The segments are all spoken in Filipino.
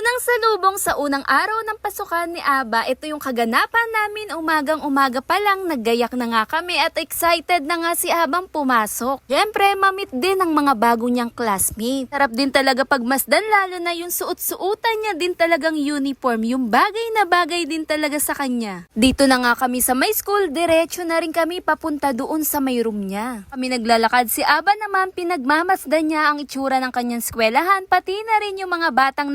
Unang salubong sa unang araw ng pasukan ni Aba, ito yung kaganapan namin umagang umaga pa lang, naggayak na nga kami at excited na nga si Abang pumasok. Siyempre, mamit din ang mga bago niyang classmate. Sarap din talaga pagmasdan lalo na yung suot-suotan niya din talagang uniform, yung bagay na bagay din talaga sa kanya. Dito na nga kami sa may school, diretso na rin kami papunta doon sa may room niya. Kami naglalakad si Aba naman, pinagmamasdan niya ang itsura ng kanyang skwelahan, pati na rin yung mga batang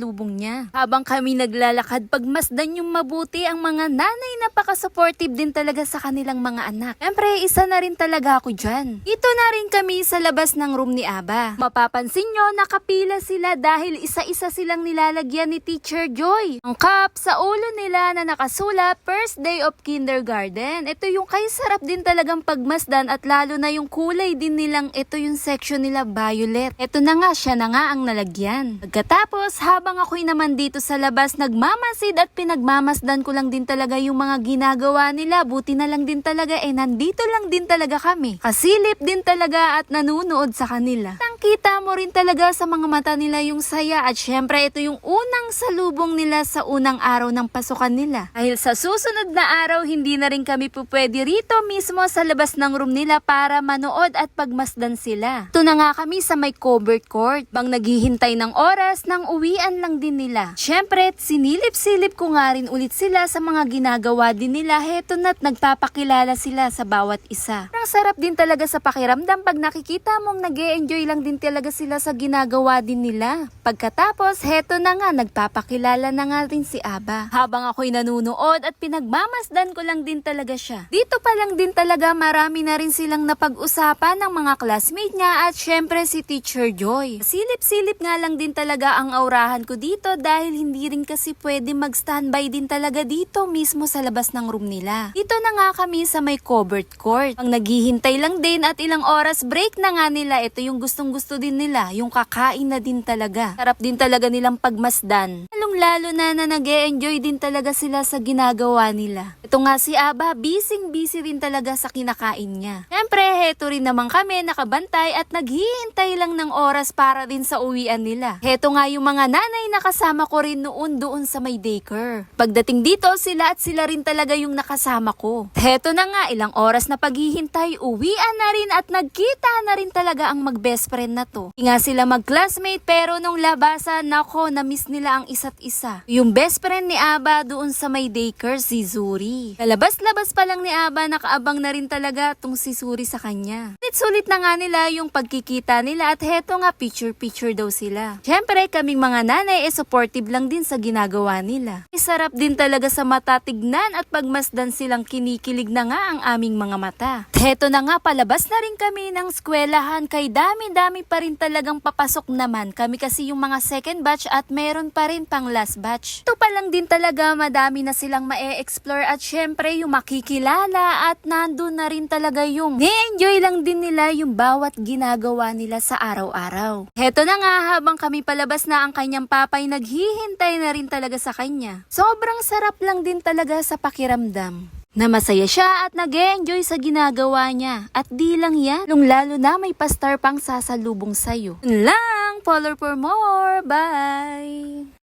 nakakasalubong niya. Habang kami naglalakad, pagmasdan yung mabuti ang mga nanay napaka-supportive din talaga sa kanilang mga anak. Siyempre, isa na rin talaga ako dyan. Ito na rin kami sa labas ng room ni Aba. Mapapansin nyo, nakapila sila dahil isa-isa silang nilalagyan ni Teacher Joy. Ang cup sa ulo nila na nakasulat, First Day of Kindergarten. Ito yung kay sarap din talagang pagmasdan at lalo na yung kulay din nilang ito yung section nila violet. Ito na nga, siya na nga ang nalagyan. Pagkatapos, habang ako'y naman dito sa labas nagmamasid at pinagmamasdan ko lang din talaga yung mga ginagawa nila. Buti na lang din talaga eh nandito lang din talaga kami. Kasilip din talaga at nanunood sa kanila. Tangkita mo rin talaga sa mga mata nila yung saya at syempre ito yung unang salubong nila sa unang araw ng pasukan nila. Dahil sa susunod na araw hindi na rin kami po pwede rito mismo sa labas ng room nila para manood at pagmasdan sila. Ito na nga kami sa may covered court. Bang naghihintay ng oras nang uwian lang din nila. Syempre, sinilip-silip ko nga rin ulit sila sa mga ginagawa din nila. Heto na't nagpapakilala sila sa bawat isa. Ang sarap din talaga sa pakiramdam pag nakikita mong nag enjoy lang din talaga sila sa ginagawa din nila. Pagkatapos, heto na nga, nagpapakilala na nga rin si Aba. Habang ako'y nanunood at pinagmamasdan ko lang din talaga siya. Dito pa lang din talaga marami na rin silang napag-usapan ng mga classmate niya at syempre si Teacher Joy. Silip-silip nga lang din talaga ang aurahan ko dito dahil hindi rin kasi pwede mag-standby din talaga dito mismo sa labas ng room nila. Dito na nga kami sa may covered court. Ang naghihintay lang din at ilang oras break na nga nila. Ito yung gustong gusto din nila, yung kakain na din talaga. Sarap din talaga nilang pagmasdan. Lalong lalo na na nag enjoy din talaga sila sa ginagawa nila. Ito nga si Aba, busy-busy rin talaga sa kinakain niya. Siyempre, heto rin naman kami nakabantay at naghihintay lang ng oras para din sa uwian nila. Heto nga yung mga nanay na kasama ko rin noon doon sa may daycare. Pagdating dito, sila at sila rin talaga yung nakasama ko. Heto na nga, ilang oras na paghihintay, uwian na rin at nagkita na rin talaga ang mag-best friend na to. Hindi nga sila mag-classmate pero nung labasan, nako, na-miss nila ang isa't isa. Yung best friend ni Aba doon sa may daycare, si Zuri. Kalabas-labas pa lang ni Aba, nakaabang na rin talaga tong si Zuri sa kanya. Sulit-sulit na nga nila yung pagkikita nila at heto nga picture-picture daw sila. Siyempre, kaming mga nanay eh supportive lang din sa ginagawa nila. Isarap din talaga sa mata tignan at pagmasdan silang kinikilig na nga ang aming mga mata. Heto na nga, palabas na rin kami ng skwelahan kay dami-dami pa rin talagang papasok naman. Kami kasi yung mga second batch at meron pa rin pang last batch. Ito pa lang din talaga madami na silang ma-explore at syempre yung makikilala at nandun na rin talaga yung ni-enjoy lang din nila yung bawat ginagawa nila sa araw-araw. Heto na nga habang kami palabas na ang kanyang papay naghihintay na rin talaga sa kanya. Sobrang sarap lang din talaga sa pakiramdam na masaya siya at nag enjoy sa ginagawa niya. At di lang yan, lung lalo na may pastar pang sasalubong sa'yo. Lang, follow for more. Bye!